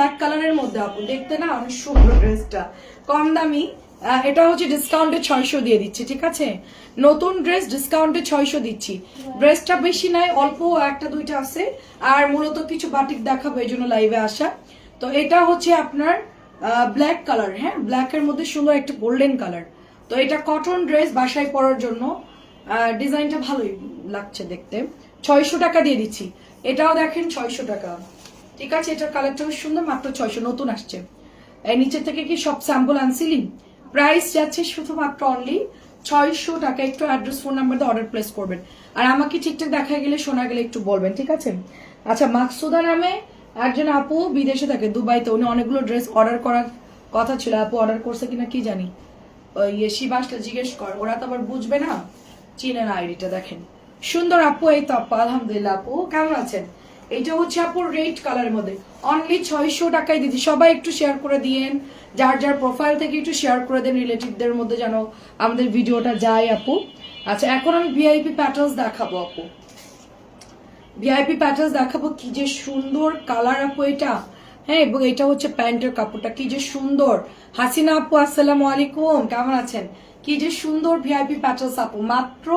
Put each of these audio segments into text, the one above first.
Black কালারের মধ্যে আপু। দেখতে না অনেক সুন্দর ড্রেসটা কম দামি এটা হচ্ছে ডিসকাউন্টে ছয়শো দিয়ে দিচ্ছি, ঠিক আছে? নতুন ড্রেস ডিসকাউন্টে ছয়শো দিচ্ছি। ড্রেসটা বেশি নাই, অল্প একটা দুইটা আছে। আর মূলত কিছু বাটিক দেখাবো, এই জন্য লাইভে আসা। তো এটা হচ্ছে আপনার ব্ল্যাক কালার হ্যাঁ? ব্ল্যাকের মধ্যে সুন্দর একটা গোল্ডেন কালার তো এটা কটন ড্রেস বাসায় পরার জন্য ডিজাইনটা ভালোই লাগছে দেখতে। ছয়শো টাকা দিয়ে দিচ্ছি। এটাও দেখেন ছয়শো টাকা। ঠিক আছে, এটার কালারটাও সুন্দর, মাত্র ছয়শো, নতুন আসছে। এই নিচে থেকে কি সব স্যাম্পল আনছিলি প্রাইস যাচ্ছে শুধুমাত্র অনলি ছয়শো টাকা, একটু অ্যাড্রেস ফোন নাম্বার দিয়ে অর্ডার প্লেস করবেন। আর আমাকে ঠিকঠাক দেখা গেলে, শোনা গেলে একটু বলবেন, ঠিক আছে? আচ্ছা মাকসুদা নামে একজন আপু বিদেশে থাকে, দুবাইতে, উনি অনেকগুলো ড্রেস অর্ডার করার কথা ছিল। আপু অর্ডার করছে কিনা কি জানি? ইয়ে শিবাসটা জিজ্ঞেস কর, ওরা তো আবার বুঝবে না। চিনে না আইডিটা দেখেন। সুন্দর আপু, এই তো আপু, আলহামদুলিল্লাহ আপু, কেমন আছেন? এটা হচ্ছে আপুর রেড কালারের মধ্যে। অনলি ছয়শো টাকায় দিদি সবাই একটু শেয়ার করে দিয়েন। যার যার প্রোফাইল থেকে একটু শেয়ার করে দেন রিলেটিভদের মধ্যে যেন আমাদের ভিডিওটা যায় আপু। আচ্ছা এখন আমি ভিআইপি প্যাটার্নস দেখাবো আপু। ভিআইপি প্যাটার্নস দেখাবো কি যে সুন্দর কালার আপু এটা। হ্যাঁ এবং এটা হচ্ছে প্যান্টের কাপড়টা। কি যে সুন্দর। হাসিনা আপু, আসসালামু আলাইকুম। কেমন আছেন? কি যে সুন্দর ভিআইপি প্যাটার্নস আপু। মাত্র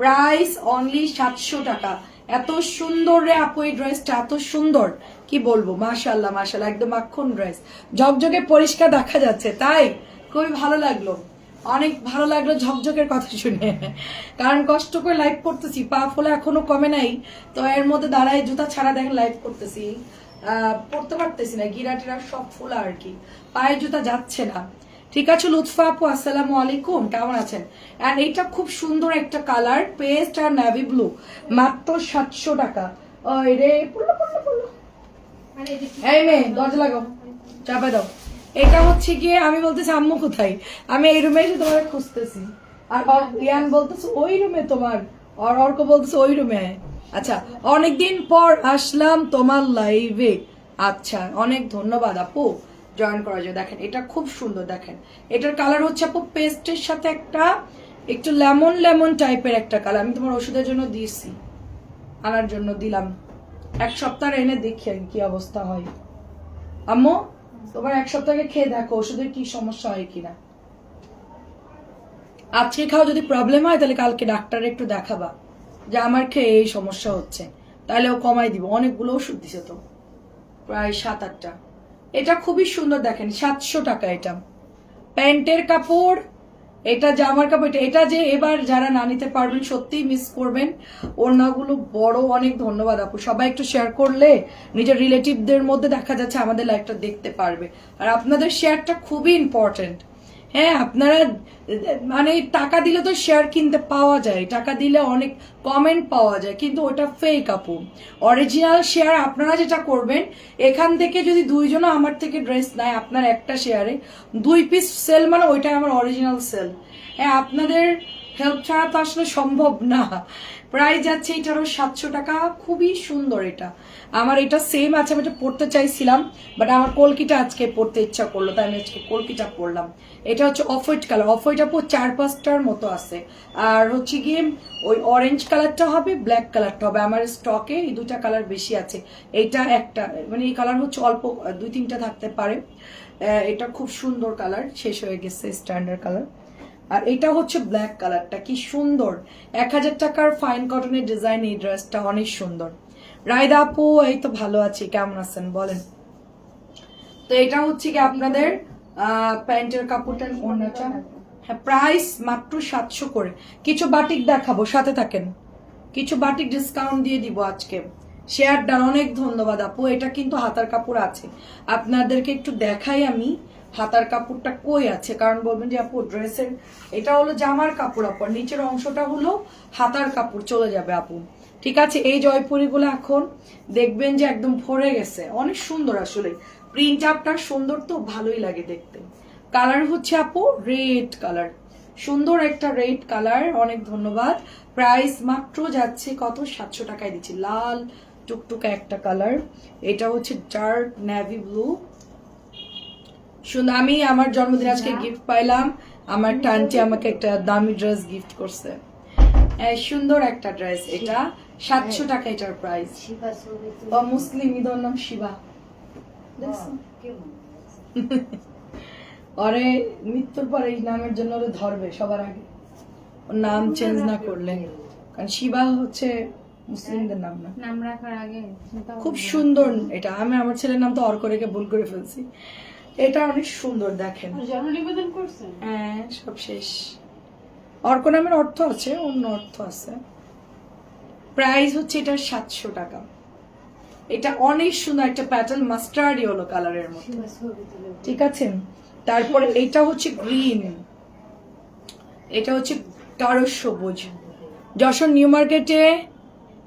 প্রাইস অনলি সাতশো টাকা। এত সুন্দর রে আপু এই ড্রেসটা এত সুন্দর। কি বলব? মাশাল্লাহ মাশাল্লাহ একদম মাখন ড্রেস ঝকঝকে পরিষ্কার দেখা যাচ্ছে তাই? খুবই ভালো লাগল। অনেক ভালো লাগল ঝকঝকের কথা শুনে। কারণ কষ্ট করে লাইভ করতেছি পা ফলে এখনও কমে নাই। তো এর মধ্যে দাঁড়ায় জুতা ছাড়া দেখেন লাইভ করতেছি। আহ, পড়তে পারতেছি না গিরা টিরা সব ফোলা আর কি। পায়ে জুতা যাচ্ছে না। ঠিক আছে, লুৎফা আপু, আসসালামু আলাইকুম, কেমন আছেন? এইটা খুব সুন্দর একটা কালার পেস্ট আর নাভি ব্লু মাত্র সাতশো টাকা। দরজা লাগাও এটা হচ্ছে গিয়ে, আমি কোথায়? আমি এই খুঁজতেছি। আর বলতেছে, ওই রুমে তোমার। অর্ক ওই রুমে আচ্ছা অনেকদিন পর আসলাম তোমার লাইভে আচ্ছা অনেক ধন্যবাদ, আপু। জয়েন করা যায়। দেখেন, এটা খুব সুন্দর, দেখেন। এটার কালার হচ্ছে আপু পেস্টের সাথে একটা, একটু লেমন লেমন টাইপের একটা কালার আমি তোমার ওষুধের জন্য দিয়েছি, আনার জন্য দিলাম। এক সপ্তাহ এনে দেখি আমি কি অবস্থা হয়। আম্মু, তোমার এক সপ্তাহে খেয়ে দেখো, ওষুধের কি সমস্যা হয় কিনা। আজকে খাও যদি প্রবলেম হয়, তাহলে কালকে ডাক্তার একটু দেখাবা, যে আমার খেয়ে এই সমস্যা হচ্ছে। তাহলে ও কমাই দিব। অনেকগুলো ওষুধ দিছে তো, প্রায় সাত আটটা। এটা খুবই সুন্দর দেখেন, সাতশো টাকা এটা। প্যান্টের কাপড়, এটা জামার কাপড়, এটা যে এবার যারা না নিতে পারবেন, সত্যিই মিস করবেন। ওড়নাগুলো বড়, অনেক ধন্যবাদ আপু। সবাই একটু শেয়ার করলে নিজের রিলেটিভদের মধ্যে দেখা যাচ্ছে আমাদের লাইফটা দেখতে পারবে। আর আপনাদের শেয়ারটা খুবই ইম্পর্টেন্ট হ্যাঁ আপনারা মানে টাকা দিলে তো শেয়ার কিনতে পাওয়া যায়, টাকা দিলে অনেক কমেন্ট পাওয়া যায়, কিন্তু ওটা ফেক আপু। অরিজিনাল শেয়ার আপনারা যেটা করবেন, এখান থেকে যদি দুইজনও আমার থেকে ড্রেস নেয়, আপনার একটা শেয়ারে দুই পিস সেল মানে ওইটাই আমার অরিজিনাল সেল হ্যাঁ আপনাদের হেল্প ছাড়া তো আসলে সম্ভব না। প্রায় যাচ্ছে এটারও সাতশো টাকা, খুবই সুন্দর এটা। আমার এটা সেম আছে, আমি এটা পড়তে চাইছিলাম বাট আমার কলকিটা আজকে পড়তে ইচ্ছা করল, তাই আমি আজকে কলকিটা পড়লাম। এটা হচ্ছে off white colour off white আপু চার পাঁচটার মতো আছে। আর হচ্ছে গিয়ে ওই অরেঞ্জ কালারটা হবে ব্ল্যাক কালারটা হবে। আমার স্টকে এই দুটা কালার বেশি আছে। এইটা একটা মানে এই কালার হচ্ছে অল্প, দুই তিনটা থাকতে পারে। এটা খুব সুন্দর কালার শেষ হয়ে গেছে স্ট্যান্ডার্ড কালার আর এটা হচ্ছে ব্ল্যাক কালারটা কি সুন্দর। এক হাজার টাকার ফাইন কটনের ডিজাইন এই ড্রেসটা অনেক সুন্দর। রায়দা আপু, এই তো ভালো আছি, কেমন আছেন? বলেন। তো এটা হচ্ছে কি আপনাদের প্যান্টের কাপড়টার ওড়নাটা হ্যাঁ প্রাইস মাত্র সাতশো করে। কিছু বাটিক দেখাবো, সাথে থাকেন। কিছু বাটিক ডিসকাউন্ট দিয়ে দিব আজকে। শেয়ার ডান অনেক ধন্যবাদ আপু, এটা কিন্তু হাতার কাপড় আছে। আপনাদেরকে একটু দেখাই আমি। হাতার কাপড়টা কই আছে? কারণ বলবেন যে আপু ড্রেসের এটা হলো জামার কাপড় আপু নিচের অংশটা হলো হাতার কাপড়, চলে যাবে আপু। ঠিক আছে, এই জয়পুরিগুলো এখন দেখবেন যে একদম ভরে গেছে। অনেক সুন্দর আসলে। প্রিন্ট আপটা সুন্দর তো, ভালোই লাগে দেখতে। কালার হচ্ছে আপু রেড কালার সুন্দর একটা রেড কালার অনেক ধন্যবাদ। প্রাইস মাত্র যাচ্ছে কত? সাতশো টাকায় দিচ্ছি। লাল টুকটুকা একটা কালার এটা হচ্ছে ডার্ক নেভি ব্লু সুন্দর আমি আমার জন্মদিন আজকে গিফট পাইলাম। আমার টানটি আমাকে একটা দামি ড্রেস গিফট করছে। সুন্দর একটা ড্রেস এটা। সাতশো টাকা এটার প্রাইস ও মুসলিম ঈদর নাম শিবা। ওরে মৃত্যুর পরে এই নামের জন্য ওরে ধরবে সবার আগে। ওর নাম চেঞ্জ না করলে। কারণ শিবা হচ্ছে মুসলিমদের নাম না। নাম রাখার আগে খুব সুন্দর এটা। আমি আমার ছেলের নাম তো অর্ক রেখে ভুল করে ফেলছি। এটা অনেক সুন্দর দেখেন। নিবেদন করছেন। হ্যাঁ সব শেষ। অর্ক নামের অর্থ আছে অন্য অর্থ আছে। প্রাইস হচ্ছে এটা সাতশো টাকা। এটা অনেক সুন্দর একটা প্যাটার্ন মাস্টার্ড ইয়েলো কালারের মধ্যে ঠিক আছে? তারপরে এটা হচ্ছে গ্রিন এটা হচ্ছে গাঢ় সবুজ। যশোর নিউ মার্কেটে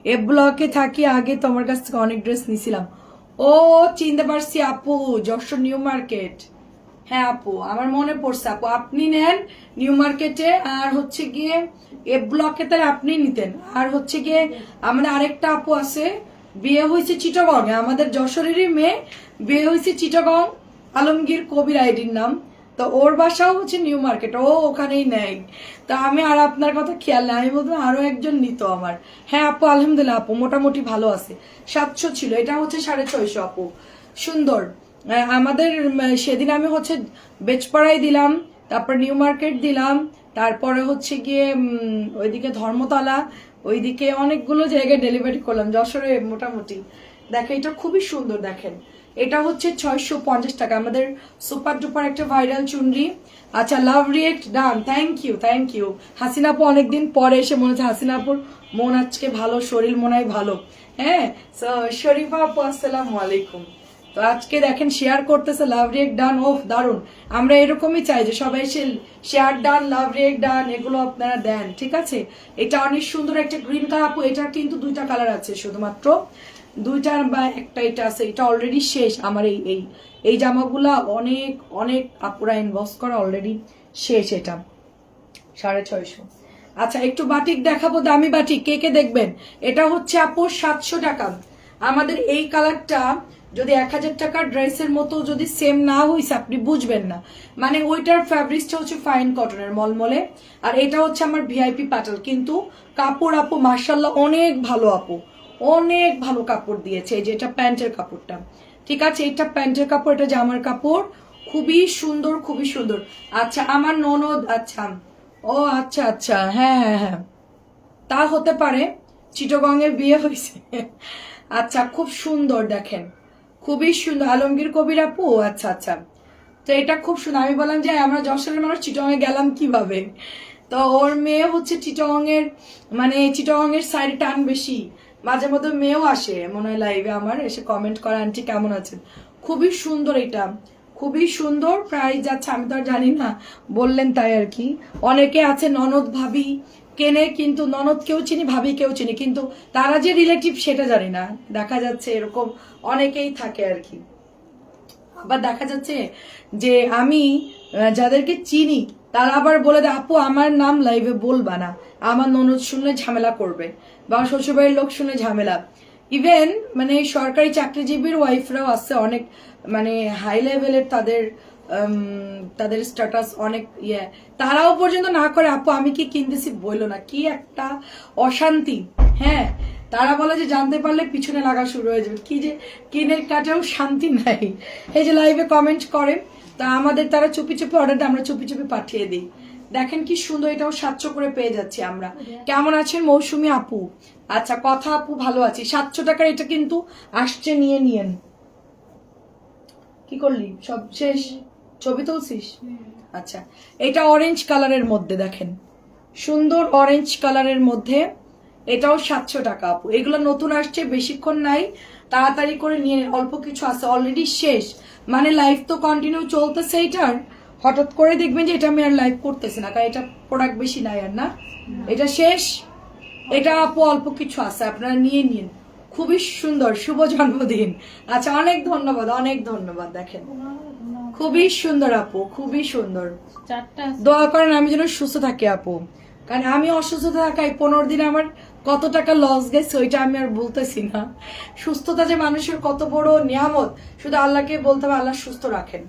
এ ব্লকে থাকি আগে তোমার কাছ থেকে অনেক ড্রেস নিছিলাম। ও চিনতে পারছি আপু, যশোর নিউ মার্কেট। হ্যাঁ আপু, আমার মনে পড়ছে আপু, আপনি নেন নিউ মার্কেটে, আর হচ্ছে গিয়ে এ ব্লকে তার আপনি নিতেন। আর হচ্ছে গিয়ে আমাদের আরেকটা আপু আছে, বিয়ে হয়েছে চিটাগং আমাদের যশোরেরই মেয়ে, বিয়ে হয়েছে চিটাগং, আলমগীর কবির আইডির নাম। তো ওর বাসাও হচ্ছে নিউ মার্কেট ও ওখানেই নেয়। তো আমি আর আপনার কথা খেয়াল নেই, আমি বলতাম আরও একজন নিত আমার। হ্যাঁ আপু, আলহামদুলিল্লাহ আপু, মোটামুটি ভালো আছে। সাতশো ছিল, এটা হচ্ছে সাড়ে ছয়শো আপু। সুন্দর। আমাদের সেদিন আমি হচ্ছে বেচপাড়ায় দিলাম, তারপর নিউ মার্কেট দিলাম, তারপরে হচ্ছে গিয়ে ওইদিকে ধর্মতলা, ওইদিকে অনেকগুলো জায়গায় ডেলিভারি করলাম, যশোরে মোটামুটি। দেখেন, এটা খুবই সুন্দর, দেখেন। এটা হচ্ছে ছয়শো পঞ্চাশ টাকা। আমাদের সুপার ডুপার একটা ভাইরাল চুনরি। আচ্ছা love react done thank you thank you হাসিনাপু অনেকদিন পরে এসে মনে হচ্ছে হাসিনাপুর মন আজকে ভালো, শরীর মনে হয় ভালো। হ্যাঁ? শরীফা আপু, আসসালাম আলাইকুম। তো আজকে দেখেন শেয়ার করতেছে লাভ রিয়েক্ট ডান ওফ দারুণ আমরা এরকমই চাই যে সবাই এসে শেয়ার ডান লাভ রিয়েক্ট ডান এগুলো আপনারা দেন, ঠিক আছে? এটা অনেক সুন্দর একটা গ্রিন কালার আপু। এটার কিন্তু দুইটা কালার আছে, শুধুমাত্র দুইটার বা একটা এটা আছে, এটা অলরেডি শেষ। আমার এই এই এই জামাগুলা অনেক অনেক আপুরা ইনবক্স করা অলরেডি শেষ এটা। সাড়ে ছয়শো। আচ্ছা একটু বাটিক দেখাবো, দামি বাটিক কে কে দেখবেন? এটা হচ্ছে আপু সাতশো টাকা। আমাদের এই কালারটা যদি এক হাজার টাকার ড্রেসের মতো যদি সেম না হইছে, আপনি বুঝবেন না। মানে ওইটার ফ্যাব্রিক্সটা হচ্ছে ফাইন কটনের মলমলে, আর এটা হচ্ছে আমার ভিআইপি প্যাটাল কিন্তু কাপড় আপু মার্শাল্লাহ অনেক ভালো আপু। অনেক ভালো কাপড় দিয়েছে, এই যে এটা প্যান্টের কাপড়টা। ঠিক আছে, এটা প্যান্টের কাপড়, এটা জামার কাপড়। খুবই সুন্দর খুবই সুন্দর। আচ্ছা আমার ননদ আচ্ছা। ও আচ্ছা আচ্ছা হ্যাঁ হ্যাঁ হ্যাঁ। তা হতে পারে চিটগং এর বিয়ে হয়েছে। আচ্ছা খুব সুন্দর, দেখেন। খুবই সুন্দর। আলমগীর কবির আপু? আচ্ছা আচ্ছা। তো এটা খুব সুন্দর। আমি বললাম যে, আমরা যশোরের মানুষ চিটং এ গেলাম কীভাবে? তো ওর মেয়ে হচ্ছে চিটং এর মানে চিটং এর সাইডে টান বেশি। মাঝে মধ্যে মেয়েও আসে মনে হয় লাইভে আমার, এসে কমেন্ট করে, আন্টি কেমন আছেন? খুবই সুন্দর এটা। খুবই সুন্দর প্রাইস যাচ্ছে, আমি তো আর জানি না, বললেন তাই আর কি। অনেকে আছে ননদ ভাবি, কেনে কিন্তু ননদ কেউ চিনি, ভাবি কেউ চিনি, কিন্তু তারা যে রিলেটিভ সেটা জানি না। দেখা যাচ্ছে এরকম অনেকেই থাকে আর কি। আবার দেখা যাচ্ছে যে আমি যাদেরকে চিনি, তারা আবার বলে দেয়, আপু, আমার নাম লাইভে বলবা না। আমার ননদ শুনলে ঝামেলা করবে বা শ্বশুরবাড়ির লোক শুনে ঝামেলা। ইভেন মানে সরকারি চাকরিজীবীর ওয়াইফরাও আছে অনেক মানে হাই লেভেলের তাদের তাদের স্ট্যাটাস অনেক ইয়ে। তারাও পর্যন্ত না করে, আপু, আমি কি কিনতেছি? বলল না। কি একটা অশান্তি। হ্যাঁ তারা বলে যে জানতে পারলে পিছনে লাগা শুরু হয়ে যাবে। কি যে কিনের কাটেও শান্তি নাই। এই যে লাইভে কমেন্ট করে, তা আমাদের তারা চুপি চুপি অর্ডার আমরা চুপি চুপি পাঠিয়ে দিই। দেখেন কি সুন্দর এটাও সাতশো করে পেয়ে যাচ্ছি আমরা। কেমন আছেন মৌসুমি আপু? আচ্ছা কথা আপু ভালো আছি। সাতশো টাকার এটা কিন্তু আসছে নিয়ে নিয়েন। কি করলি? সব শেষ? ছবি তুলছিস? আচ্ছা এটা অরেঞ্জ কালারের মধ্যে দেখেন। সুন্দর অরেঞ্জ কালারের মধ্যে এটাও সাতশো টাকা আপু। এগুলো নতুন আসছে বেশিক্ষণ নাই। তাড়াতাড়ি করে নিয়ে অল্প কিছু আছে অলরেডি শেষ। মানে লাইফ তো কন্টিনিউ চলতেছে এটার হঠাৎ করে দেখবেন যে এটা আমি আর লাইভ করতেছি না কারণ এটা প্রোডাক্ট বেশি নাই আর না? এটা শেষ। এটা আপু অল্প কিছু আছে আপনারা নিয়ে নিন। খুবই সুন্দর শুভ জন্মদিন। আচ্ছা অনেক ধন্যবাদ অনেক ধন্যবাদ দেখেন। খুবই সুন্দর আপু খুবই সুন্দর। দোয়া করেন আমি যেন সুস্থ থাকি আপু। কারণ আমি অসুস্থ থাকাই পনেরো দিন আমার কত টাকা লস গেছে ওইটা আমি আর বলতেছি না। সুস্থতা যে মানুষের কত বড় নিয়ামত শুধু আল্লাহকে বলতে হবে আল্লাহ সুস্থ রাখেন।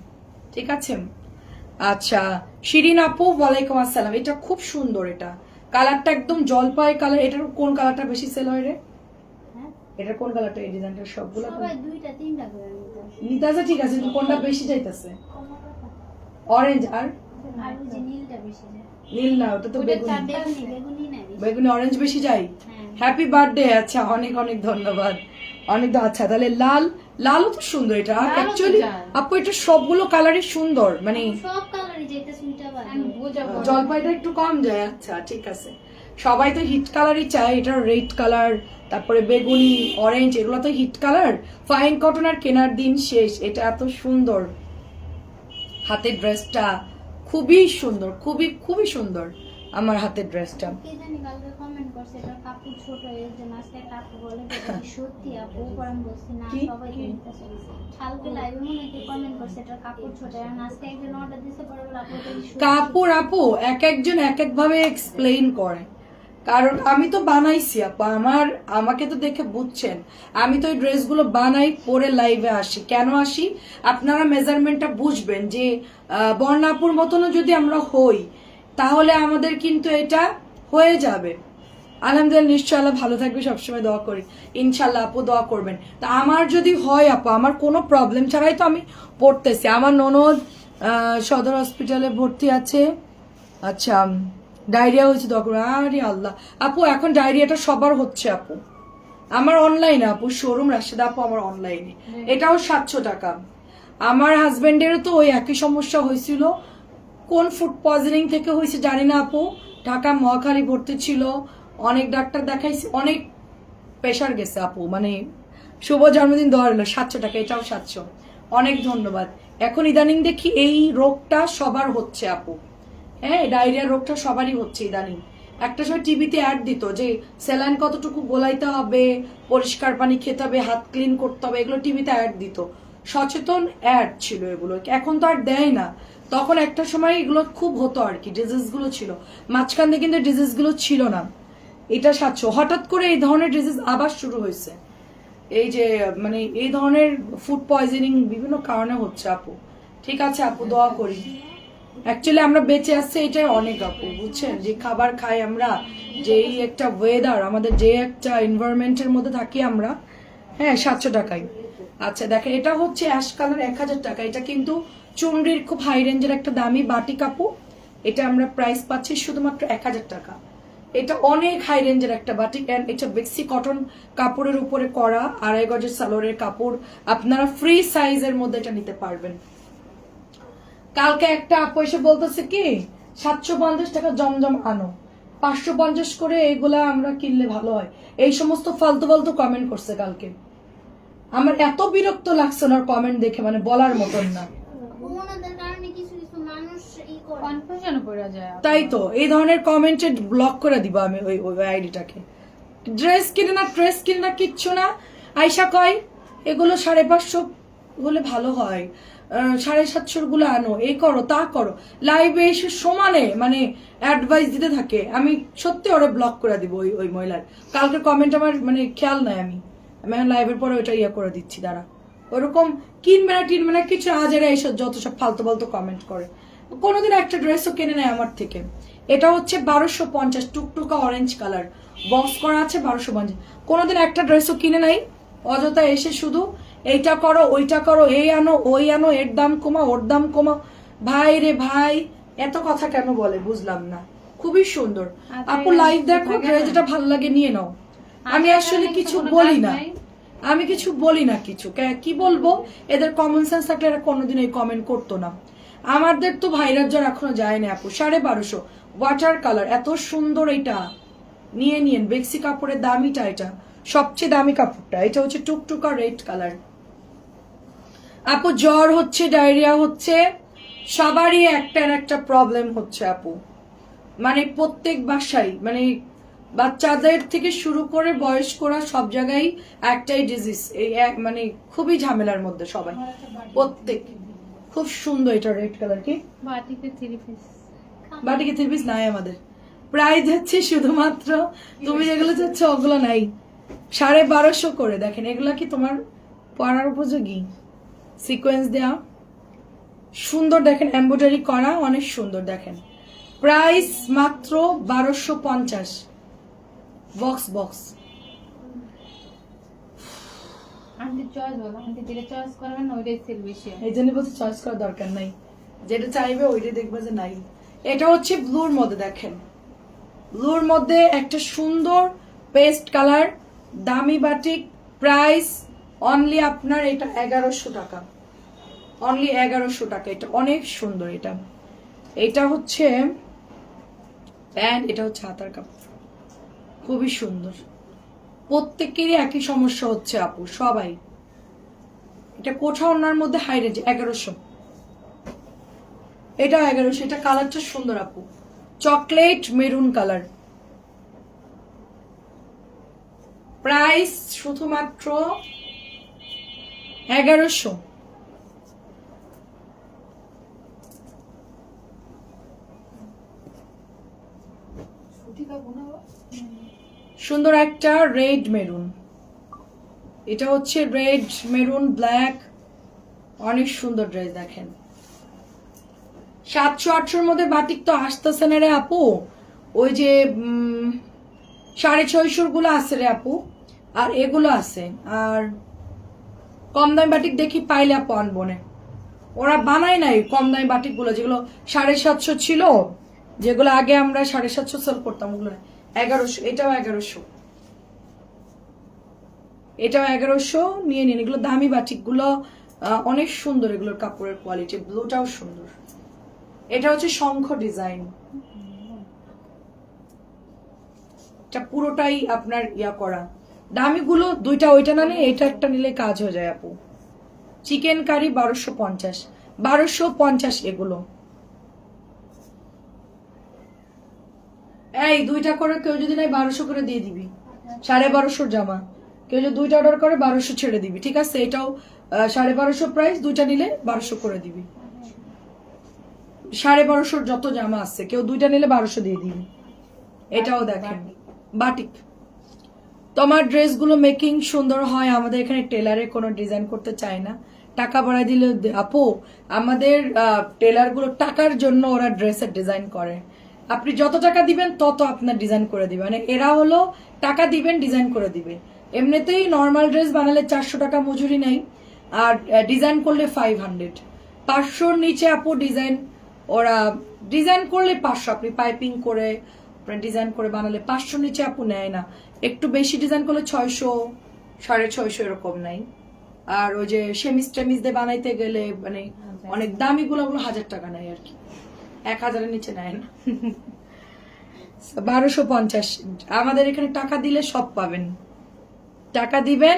ঠিক আছে? আচ্ছা শিরিন আপু ওয়ালাইকুম আসসালাম। এটা খুব সুন্দর এটা। কালারটা একদম জলপাই কালার। এটার কোন কালারটা বেশি সেল হয় রে? এটা কোন কালারটা? এই ডিজাইনটা সবগুলো দুইটা তিনটা করে নিতে নিতাছে ঠিক আছে কোনটা বেশি যাইতেছে অরেঞ্জ আর? নীল না ওটা তো বেগুনি। অরেঞ্জ বেশি। যাই হ্যাঁ। হ্যাপি বার্থডে আচ্ছা অনেক অনেক ধন্যবাদ। অনেক আচ্ছা তাহলে লাল লালও তো সুন্দর এটা। অ্যাকচুয়ালি আপু এটা সবগুলো কালারই সুন্দর মানে সব কালারই যেটা সুইটা বোঝাবো জলপাইটা একটু কম যায়। আচ্ছা ঠিক আছে। সবাই তো হিট কালারই চায় এটা রেড কালার তারপরে বেগুনি অরেঞ্জ এগুলো তো হিট কালার ফাইন কটন আর কেনার দিন শেষ এটা এত সুন্দর। হাতের ড্রেসটা খুবই সুন্দর খুবই খুবই সুন্দর। আমার হাতের ড্রেসটা। কে জানি কালকে কমেন্ট করছে এটা কাপড় ছোট এর জন্য আজকে একটা আপু বলে যে এটা সত্যি আপু পর আমি বলছি না সবাই কিনতেছে কালকে লাইভে মনে হয় কমেন্ট করছে এটা কাপড় ছোট আর আজকে একজন অর্ডার দিছে পরে বলে আপু এটা কাপড় আপু এক একজন এক এক ভাবে এক্সপ্লেইন করে। কারণ আমি তো বানাইছি আপু আমার আমাকে তো দেখে বুঝছেন। আমি তো এই ড্রেসগুলো বানাই পরে লাইভে আসি। কেন আসি? আপনারা মেজারমেন্টটা বুঝবেন যে বর্ণাপুর মতনও যদি আমরা হই তাহলে আমাদের কিন্তু এটা হয়ে যাবে। আলহামদুলিল্লাহ নিশ্চয় আল্লাহ ভালো থাকবে সবসময় দোয়া করি। ইনশাল্লাহ আপু দোয়া করবেন। তা আমার যদি হয় আপু আমার কোনো প্রবলেম ছাড়াই তো আমি পড়তেছি। আমার ননদ সদর হসপিটালে ভর্তি আছে। আচ্ছা ডায়রিয়া হয়েছে দোয়া তখন আরে আল্লাহ। আপু এখন ডায়রিয়াটা সবার হচ্ছে আপু। আমার অনলাইনে আপু শোরুম রাশেদা আপু আমার অনলাইনে এটাও সাতশো টাকা। আমার হাজবেন্ডেরও তো ওই একই সমস্যা হয়েছিল। কোন ফুড পয়জনিং থেকে হয়েছে জানি না আপু। ঢাকা মহাখালী ভর্তি ছিল। অনেক ডাক্তার দেখাইছে। অনেক প্রেশার গেছে আপু। মানে শুভ জন্মদিন দেওয়ার হলো। সাতশো টাকা, এটাও সাতশো। অনেক ধন্যবাদ। এখন ইদানিং দেখি এই রোগটা সবার হচ্ছে আপু। হ্যাঁ ডায়রিয়া রোগটা সবারই হচ্ছে ইদানিং। একটা সময় টিভিতে অ্যাড দিত যে স্যালাইন কতটুকু গোলাইতে হবে, পরিষ্কার পানি খেতে হবে, হাত ক্লিন করতে হবে, এগুলো টিভিতে অ্যাড দিত। সচেতন অ্যাড ছিল এগুলো। এখন তো আর দেয় না। তখন একটা সময় এগুলো খুব হতো আর কি ডিজিজগুলো ছিল। মাঝখান দিয়ে কিন্তু ডিজিজগুলো ছিল না। এটা সাতশো হঠাৎ করে এই ধরনের ডিজিজ আবার শুরু হয়েছে। এই যে মানে এই ধরনের ফুড পয়জনিং বিভিন্ন কারণে হচ্ছে, আপু। ঠিক আছে, আপু, দোয়া করি। অ্যাকচুয়ালি আমরা বেঁচে আসছি এটাই অনেক, আপু, বুঝছেন? যে খাবার খাই আমরা যে এই একটা ওয়েদার আমাদের যে একটা এনভায়রনমেন্টের মধ্যে থাকি আমরা হ্যাঁ সাতশো টাকায়। আচ্ছা দেখেন, এটা হচ্ছে অ্যাশ কালার এক হাজার টাকা। এটা কিন্তু চুনরির খুব হাই রেঞ্জের একটা দামি বাটি কাপড়। এটা আমরা প্রাইস পাচ্ছি শুধুমাত্র এক হাজার টাকা। এটা অনেক হাই রেঞ্জের একটা বাটিক অ্যান্ড এটা বেক্সি কটন কাপড়ের উপরে করা, আড়াই গজের সালোয়ারের কাপড়। আপনারা ফ্রি সাইজের মধ্যে এটা নিতে পারবেন। কালকে একটা আপু এসে বলতেছে কি, সাতশো পঞ্চাশ টাকা জমজম আনো। পাঁচশো পঞ্চাশ করে এগুলা আমরা কিনলে ভালো হয়। এই সমস্ত ফালতু ফালতু কমেন্ট করছে কালকে। আমার এত বিরক্ত লাগছে ওনার কমেন্ট দেখে মানে বলার মতন না। ওনাদের কারণে কিছু কিছু মানুষ ই করে। কনফিউশনে পড়ে যায় আপু। তাই তো এই ধরনের কমেন্টে ব্লক করে দিব আমি ওই ওই আইডিটাকে ড্রেস কিনে না ড্রেস কিনে না কিচ্ছু না। আয়সা কয় এগুলো সাড়ে পাঁচশো হলে ভালো হয়। আহ, সাড়ে সাতশোরগুলো আনো এই করো তা করো। লাইভে এসে সমানে মানে অ্যাডভাইস দিতে থাকে। আমি সত্যি ওরা ব্লক করে দিব ওই ওই মহিলার। কালকে কমেন্ট আমার মানে খেয়াল নাই আমি। আমি লাইভের পরে ওইটা ইয়ে করে দিচ্ছি দাঁড়া। ওরকম কিনবে না টিনবে না কিছু হাজারে এইসব যত সব ফালতু ফালতু কমেন্ট করে। কোনোদিন একটা ড্রেসও কিনে নেয় আমার থেকে। এটা হচ্ছে বারোশো পঞ্চাশ টুকটুকা অরেঞ্জ কালার বক্স করা আছে বারোশো পঞ্চাশ। কোনোদিন একটা ড্রেসও কিনে নাই। অযথা এসে শুধু এইটা করো ওইটা করো এই আনো ওই আনো এর দাম কমা ওর দাম কমা। ভাই রে ভাই এত কথা কেন বলে? বুঝলাম না। খুবই সুন্দর। আচ্ছা, আপু লাইভ দেখো? যেটা ভালো লাগে নিয়ে নাও। আমি আচ্ছা, আসলে কিছু বলি না? আমি কিছু বলি না কিছু। কে- বলব? এদের কমন সেন্স থাকলে এরা কোনোদিন এই কমেন্ট করতো না। আমাদের তো ভাইরাস জ্বর এখনও যায় না আপু। সাড়ে বারোশো। ওয়াটার কালার এত সুন্দর এটা নিয়ে নিয়েন বেক্সি কাপড়ের দামিটা এটা। সবচেয়ে দামি কাপড়টা। এটা হচ্ছে টুকটুকা রেড কালার আপু, জ্বর হচ্ছে ডায়রিয়া হচ্ছে। সবারই একটা একটা প্রবলেম হচ্ছে আপু। মানে প্রত্যেক বাসায় মানে বাচ্চাদের থেকে শুরু করে বয়স্করা সব জায়গায় একটাই ডিজিজ এই এক- মানে খুবই ঝামেলার মধ্যে সবাই। প্রত্যেক। খুব সুন্দর এটা রেড কালার কি? বাটিতে থ্রি পিস বাটিকে থ্রি পিস নাই আমাদের। প্রাইস হচ্ছে শুধুমাত্র। তুমি যেগুলো চাচ্ছ ওগুলো নাই। সাড়ে বারোশো করে। দেখেন এগুলা কি তোমার পরার উপযোগী? সিকোয়েন্স দেওয়া সুন্দর দেখেন এমব্রয়ডারি করা অনেক সুন্দর দেখেন। প্রাইস মাত্র বারোশো পঞ্চাশ। বক্স বক্স আন্টি চয়েস বলো আন্টি যেটা চয়েস করবেন না ওইটাই সেল বেশি এই জন্য বলছি চয়েস করার দরকার নাই। যেটা চাইবে ওইটাই দেখবে যে নাই। এটা হচ্ছে ব্লুর মধ্যে দেখেন। ব্লুর মধ্যে একটা সুন্দর পেস্ট কালার দামি বাটিক প্রাইস অনলি আপনার এটা এগারোশো টাকা। অনলি এগারোশো টাকা। এটা অনেক সুন্দর এটা। এটা হচ্ছে প্যান্ট এটা হচ্ছে হাতার কাপড়। খুবই সুন্দর। প্রত্যেকেরই একই সমস্যা হচ্ছে আপু, সবাই। এটা কোঠা ওনার মধ্যে হাই রেঞ্জ এগারোশো। এটা এগারোশো, এটা কালারটা সুন্দর আপু। চকলেট মেরুন কালার প্রাইস শুধুমাত্র এগারোশো। সুন্দর একটা রেড মেরুন এটা হচ্ছে রেড মেরুন ব্ল্যাক অনেক সুন্দর ড্রেস দেখেন। সাতশো আটশোর মধ্যে বাটিক তো আসতেছে না রে আপু। ওই যে সাড়ে ছয়শোরগুলো আছে রে আপু। আর এগুলো আছে। আর কম দামি বাটিক দেখি পাইলে আপু আনব না ওরা বানায় নাই কম দামি বাটিকগুলো, যেগুলো সাড়ে সাতশো ছিল, যেগুলো আগে আমরা সাড়ে সাতশো সেল করতাম, ওগুলো। এগারোশো, এটাও এগারোশো। এটাও এগারোশো, নিয়ে নিন। এগুলো দামি বাটিকগুলো অনেক সুন্দর এগুলোর কাপড়ের কোয়ালিটি ব্লুটাও সুন্দর। এটা হচ্ছে শঙ্খ ডিজাইন এটা পুরোটাই আপনার ইয়া করা। দামিগুলো দুইটা ওইটা না নিয়ে, এটা একটা নিলে কাজ হয়ে যায় আপু। চিকেন কারি বারোশো পঞ্চাশ। বারোশো পঞ্চাশ এগুলো। এই দুইটা করে কেউ যদি নাই বারোশো করে দিয়ে দিবি। সাড়ে বারোশোর জামা। কেউ যদি দুইটা অর্ডার করে বারোশো ছেড়ে দিবি ঠিক আছে? এটাও সাড়ে বারোশো প্রাইস দুইটা নিলে বারোশো করে দিবি। সাড়ে বারোশোর যত জামা আছে কেউ দুইটা নিলে বারোশো দিয়ে দিবি। এটাও দেখেন। বাটিক। তোমার ড্রেসগুলো মেকিং সুন্দর হয় আমাদের এখানে টেলারে কোনো ডিজাইন করতে চায় না। টাকা বাড়াই দিলে আপু আমাদের টেলারগুলো টাকার জন্য ওরা ড্রেসের ডিজাইন করে। আপনি যত টাকা দিবেন তত আপনার ডিজাইন করে দিবে। মানে এরা হলো টাকা দিবেন ডিজাইন করে দিবে। এমনিতেই নর্মাল ড্রেস বানালে চারশো টাকা মজুরি নেই আর ডিজাইন করলে ফাইভ হান্ড্রেড পাঁচশোর নিচে আপু ডিজাইন ওরা ডিজাইন করলে পাঁচশো আপনি পাইপিং করে ডিজাইন করে বানালে পাঁচশো নিচে আপু নেয় না। একটু বেশি ডিজাইন করলে ছয়শো সাড়ে ছয়শো এরকম নাই আর ওই যে সেমিস টেমিস দিয়ে বানাইতে গেলে মানে অনেক দামি গুলো হাজার টাকা নেয় আর কি। এক হাজারের নিচে নেয় না বারোশো পঞ্চাশ। আমাদের এখানে টাকা দিলে সব পাবেন। টাকা দিবেন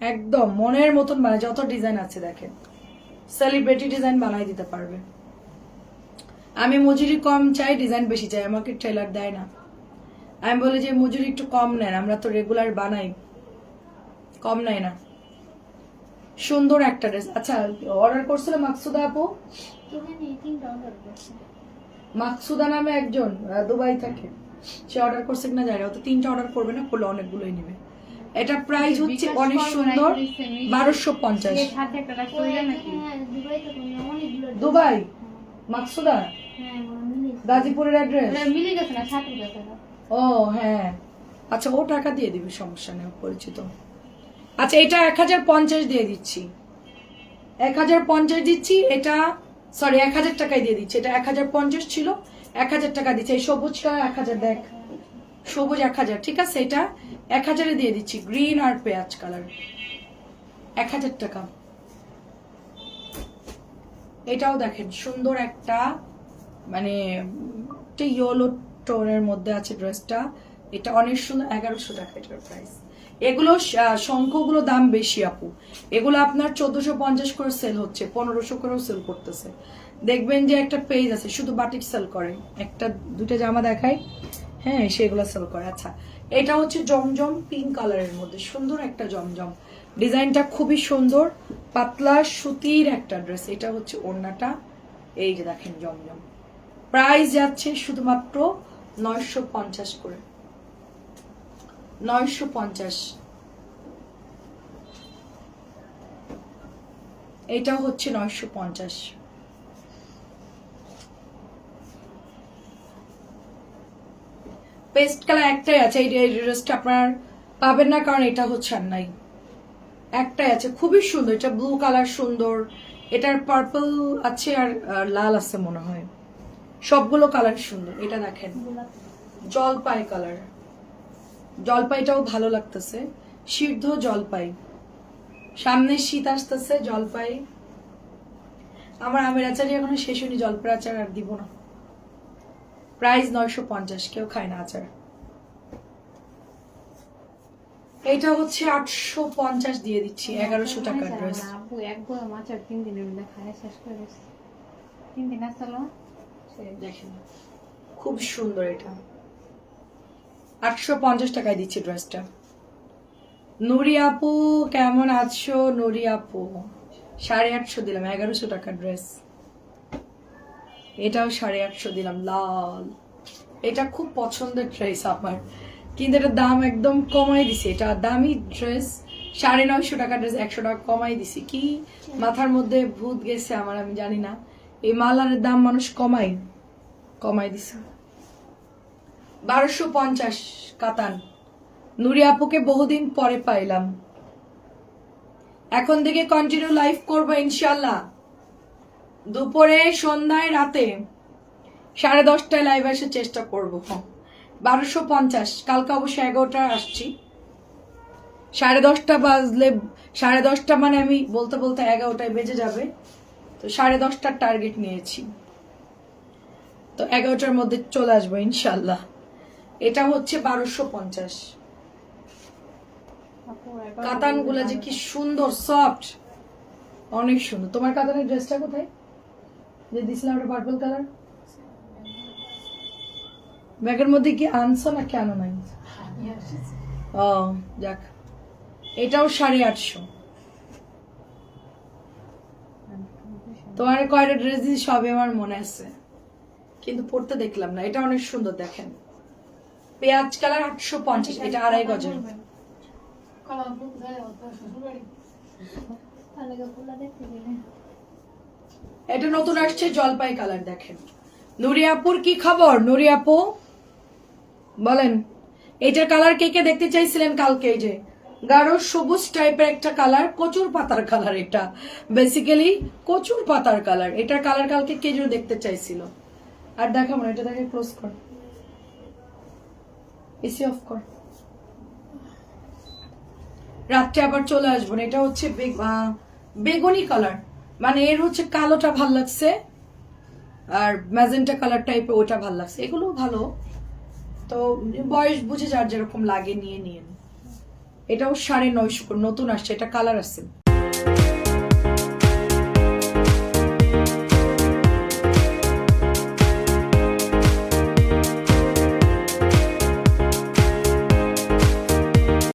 একদম মনের মতন মানে যত ডিজাইন আছে দেখেন। সেলিব্রিটি ডিজাইন বানাই দিতে পারবে। আমি মজুরি কম চাই ডিজাইন বেশি চাই আমাকে ট্রেলার দেয় না। আমি বলি যে মজুরি একটু কম নেন আমরা তো রেগুলার বানাই। কম নেয় না। সুন্দর একটা ড্রেস আচ্ছা অর্ডার করছিল মাকসুদা আপু? মাকসুদা নামে একজন আহ, দুবাই থাকে। সে অর্ডার করছে কিনা জানি তো তিনটা অর্ডার করবে না করলে অনেকগুলোই নেবে। এটা প্রাইস হচ্ছে অনেক সুন্দর। বারোশো পঞ্চাশ। হ্যাঁ দুবাই মাকসুদা? হ্যাঁ গাজীপুরের অ্যাড্রেস মিলে গেছে না ও হ্যাঁ। আচ্ছা ও টাকা দিয়ে দিবি সমস্যা নেই পরিচিত। আচ্ছা এটা এক হাজার পঞ্চাশ দিয়ে দিচ্ছি। এক হাজার পঞ্চাশ দিচ্ছি এটা সরি এক হাজার টাকায় দিয়ে দিচ্ছি। এটা এক হাজার পঞ্চাশ ছিল, এক হাজার টাকা দিচ্ছে। এই সবুজ কালার এক হাজার, দেখ। সবুজ এক হাজার, ঠিক আছে? এটা এক হাজারে দিয়ে দিচ্ছি। গ্রিন আর পেঁয়াজ কালার এক হাজার টাকা। এটাও দেখেন, সুন্দর একটা মানে ইয়েলো টোনের মধ্যে আছে ড্রেসটা এটা অনেক সুন্দর, এগারোশো টাকা এটার প্রাইস এগুলো শঙ্খগুলো দাম বেশি আপু। এগুলো আপনার চোদ্দশো পঞ্চাশ করে সেল হচ্ছে, পনেরোশো করেও সেল করতেছে। দেখবেন যে একটা পেজ আছে, শুধু বাটিক সেল করে। একটা দুটো জামা দেখায় হ্যাঁ সেগুলো সেল করে। আচ্ছা এটা হচ্ছে জমজম পিঙ্ক কালারের মধ্যে, সুন্দর একটা জমজম। ডিজাইনটা খুবই সুন্দর, পাতলা, সুতির একটা ড্রেস এটা হচ্ছে ওড়নাটা, এই যে দেখেন জমজম। প্রাইস যাচ্ছে শুধুমাত্র নয়শো পঞ্চাশ করে। নয়শো পঞ্চাশ। এটা হচ্ছে নয়শো পঞ্চাশ। পেস্ট কালার একটাই আছে এই ড্রেসটা আপনার পাবেন না কারণ এটা হচ্ছে আর নাই। একটাই আছে খুবই সুন্দর এটা ব্লু কালার সুন্দর। এটার পার্পল আছে আর লাল আছে মনে হয়। সবগুলো কালার সুন্দর এটা দেখেন। জলপাই কালার জলপাইটাও ভালো লাগতেছে। সিদ্ধ জলপাই। সামনে শীত আসতেছে জলপাই। আমার আমের আচারই এখনও শেষ হয়নি জলপাই আচার আর দিব না। প্রাইস নয়শো পঞ্চাশ কেউ খায় না আচার। এইটা হচ্ছে আটশো পঞ্চাশ দিয়ে দিচ্ছি এগারোশো টাকার ড্রেস না, আপু এক গরম আচার তিন দিনের মধ্যে খায় শেষ করে তিন দিন আসলো দেখেন খুব সুন্দর এটা। আটশো পঞ্চাশ টাকায় দিচ্ছি ড্রেসটা। নুরি আপু, কেমন আছো? নুরি আপু, সাড়ে আটশো দিলাম, এগারোশো টাকার ড্রেস। এটাও সাড়ে আটশো দিলাম, লাল। এটা খুব পছন্দের ড্রেস আমার, কিন্তু এটার দাম একদম কমাই দিছি। এটা দামি ড্রেস, সাড়ে নয়শো টাকা ড্রেস, একশো টাকা কমাই দিছি। কি মাথার মধ্যে ভূত গেছে আমার, আমি জানি না। এই মালারের দাম মানুষ কমাই কমাই দিছে। বারোশো পঞ্চাশ কাতান। নুরি আপুকে বহুদিন পরে পাইলাম। এখন থেকে কন্টিনিউ লাইভ করব ইনশাল্লাহ দুপুরে, সন্ধ্যায়, রাতে সাড়ে দশটায় লাইভ আসার চেষ্টা করব। বারোশো পঞ্চাশ। কালকে অবশ্য এগারোটায় আসছি। সাড়ে দশটা বাজলে, সাড়ে দশটা মানে আমি বলতে বলতে এগারোটায় বেজে যাবে। তো সাড়ে দশটার টার্গেট নিয়েছি। তো এগারোটার মধ্যে চলে আসব ইনশাল্লাহ এটা হচ্ছে বারোশো পঞ্চাশ। কাতান কাতানগুলো যে কি সুন্দর সফট অনেক সুন্দর। তোমার কাতানের ড্রেসটা কোথায়? যে দিছিলাম ওটা পার্পল কালার ব্যাগের মধ্যে কি আনছো না কেন নাই? ও যাক। এটাও সাড়ে আটশো। তোমার কয়টা ড্রেস দিয়েছি সবই আমার মনে আছে। কিন্তু পড়তে দেখলাম না। এটা অনেক সুন্দর দেখেন। পেঁয়াজ কালার আটশো পঞ্চাশ, এটা আড়াই গজের। এটা নতুন আসছে জলপাই কালার, দেখেন। নুরিয়াপুর কি খবর? নুরিয়াপু? বলেন এটার কালার কে কে দেখতে চাইছিলেন কালকে? যে, গাঢ় সবুজ টাইপের একটা কালার, কচুর পাতার কালার এটা। বেসিক্যালি কচুর পাতার কালার। এটার কালার কালকে কে যেন দেখতে চাইছিল। আর দেখাবো না এটা দেখে ক্লোজ কর। এসি অফ কর। রাত্রে আবার চলে আসব না, এটা হচ্ছে বেগুনি কালার মানে এর হচ্ছে কালোটা ভালো লাগছে, আর ম্যাজেন্টা কালার টাইপের ওটা ভালো লাগছে। এগুলো ভালো। তো বয়স বুঝে যার যেরকম লাগে নিয়ে নিয়ে এটাও সাড়ে নয়শো নতুন আসছে, এটা কালার আছে